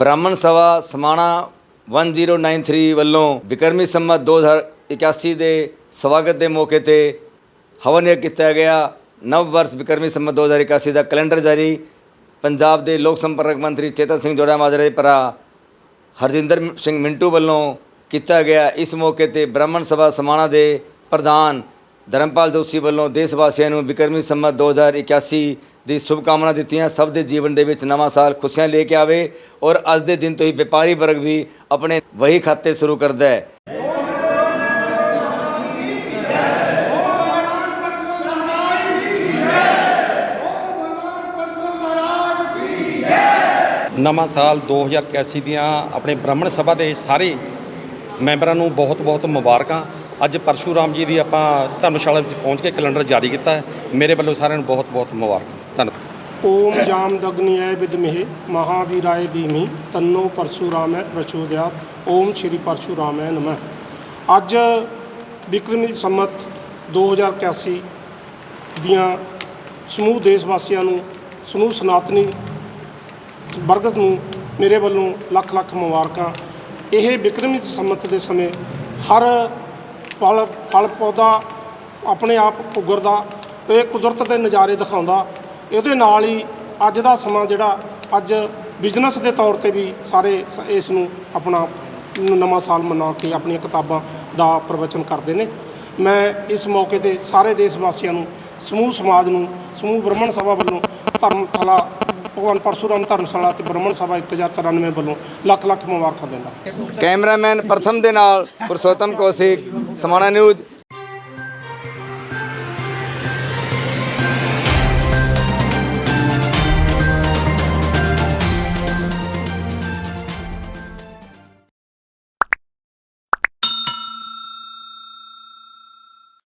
ਬ੍ਰਾਹਮਣ ਸਭਾ ਸਮਾਣਾ 1093 ਵੱਲੋਂ ਬਿਕਰਮੀ ਸੰਮਤ 2081 ਦੇ ਸਵਾਗਤ ਦੇ ਮੌਕੇ ਤੇ ਹਵਨ ਕੀਤਾ ਗਿਆ। ਨਵ ਵਰਸ ਬਿਕਰਮੀ ਸੰਮਤ 2081 ਦਾ ਕੈਲੰਡਰ ਜਾਰੀ। ਪੰਜਾਬ ਦੇ ਲੋਕ ਸੰਪਰਕ ਮੰਤਰੀ ਚੇਤਨ ਸਿੰਘ ਜੋੜਾ ਮਾਜਰੇ ਭਰਾ ਹਰਜਿੰਦਰ ਸਿੰਘ ਮਿੰਟੂ ਵੱਲੋਂ ਕੀਤਾ ਗਿਆ। ਇਸ ਮੌਕੇ ਤੇ ਬ੍ਰਾਹਮਣ ਸਭਾ ਸਮਾਣਾ ਦੇ ਪ੍ਰਧਾਨ ਧਰਮਪਾਲ ਜੋਸ਼ੀ ਵੱਲੋਂ ਦੇਸ਼ ਵਾਸੀਆਂ ਨੂੰ ਬਿਕਰਮੀ ਸੰਮਤ 2081 ਦੀ ਸ਼ੁਭਕਾਮਨਾ ਦਿੱਤੀਆਂ। ਸਭ ਦੇ ਜੀਵਨ ਦੇ ਵਿੱਚ ਨਵਾਂ ਸਾਲ ਖੁਸ਼ੀਆਂ ਲੈ ਕੇ ਆਵੇ ਔਰ ਅੱਜ ਦੇ ਦਿਨ ਤੋਂ ਹੀ ਵਪਾਰੀ ਵਰਗ ਵੀ ਆਪਣੇ ਵਹੀ ਖਾਤੇ ਸ਼ੁਰੂ ਕਰਦਾ ਹੈ। ਨਵਾਂ ਸਾਲ 2081 ਦੀਆਂ ਆਪਣੇ ਬ੍ਰਾਹਮਣ ਸਭਾ ਦੇ ਸਾਰੇ ਮੈਂਬਰਾਂ ਨੂੰ ਬਹੁਤ-ਬਹੁਤ ਮੁਬਾਰਕਾਂ। ਅੱਜ ਪਰਸ਼ੂਰਾਮ ਜੀ ਦੀ ਆਪਾਂ ਧਰਮਸ਼ਾਲਾ ਵਿੱਚ ਪਹੁੰਚ ਕੇ ਕੈਲੰਡਰ ਜਾਰੀ ਕੀਤਾ ਹੈ। ਮੇਰੇ ਵੱਲੋਂ ਸਾਰਿਆਂ ਨੂੰ ਬਹੁਤ-ਬਹੁਤ ਮੁਬਾਰਕਾਂ। ਧੰਨਵਾਦ। ਓਮ ਜਾਮ ਦਗਨਿਆय ਵਿਦਮਹਿ ਮਹਾਵੀਰਾਏ ਧੀਮਹਿ, ਤੰਨੋ ਪਰਸ਼ੁਰਾਮੈ ਪ੍ਰਚੋਦਿਆਤ ਓਮ ਸ਼੍ਰੀ ਪਰਸ਼ੁਰਾਮੈ ਨਮः। ਅੱਜ ਵਿਕਰਮੀ ਸੰਮਤ 2081 ਦੀਆਂ ਸਮੂਹ ਦੇਸ਼ ਵਾਸੀਆਂ ਨੂੰ, ਸਮੂਹ ਸਨਾਤਨੀ ਵਰਗ ਨੂੰ ਮੇਰੇ ਵੱਲੋਂ ਲੱਖ ਲੱਖ ਮੁਬਾਰਕਾਂ। ਇਹ ਵਿਕਰਮੀ ਸੰਮਤ ਦੇ ਸਮੇਂ ਹਰ ਫਲ ਫਲ ਪੌਦਾ ਆਪਣੇ ਆਪ ਉਗਰਦਾ ਇਹ ਕੁਦਰਤ ਦੇ ਨਜ਼ਾਰੇ ਦਿਖਾਉਂਦਾ। ਇਹਦੇ ਨਾਲ ਹੀ ਅੱਜ ਦਾ ਸਮਾਂ ਜਿਹੜਾ ਅੱਜ ਬਿਜ਼ਨਸ ਦੇ ਤੌਰ ਤੇ ਵੀ ਸਾਰੇ ਇਸ ਨੂੰ ਆਪਣਾ ਨਵਾਂ ਸਾਲ ਮਨਾ ਕੇ ਆਪਣੀਆਂ ਕਿਤਾਬਾਂ ਦਾ ਪ੍ਰਵਚਨ ਕਰਦੇ ਨੇ। ਮੈਂ ਇਸ ਮੌਕੇ ਤੇ ਸਾਰੇ ਦੇਸ਼ ਵਾਸੀਆਂ ਨੂੰ, ਸਮੂਹ ਸਮਾਜ ਨੂੰ, ਸਮੂਹ ਬ੍ਰਹਮਣ ਸਭਾ ਵੱਲੋਂ ਧਰਮਸ਼ਾਲਾ ਭਗਵਾਨ ਪਰਸ਼ੁਰਾਮ ਧਰਮਸ਼ਾਲਾ ਤੇ ਬ੍ਰਹਮਣ ਸਭਾ 1093 ਵੱਲੋਂ ਲੱਖ ਲੱਖ ਮੁਬਾਰਕਾਂ ਦਿੰਦਾ। ਕੈਮਰਾਮੈਨ ਪ੍ਰਥਮ ਦੇ ਨਾਲ ਪੁਰਸ਼ੋਤਮ ਕੌਸ਼ਿਕ। ਸਮਾਣਾ ਨਿਊਜ਼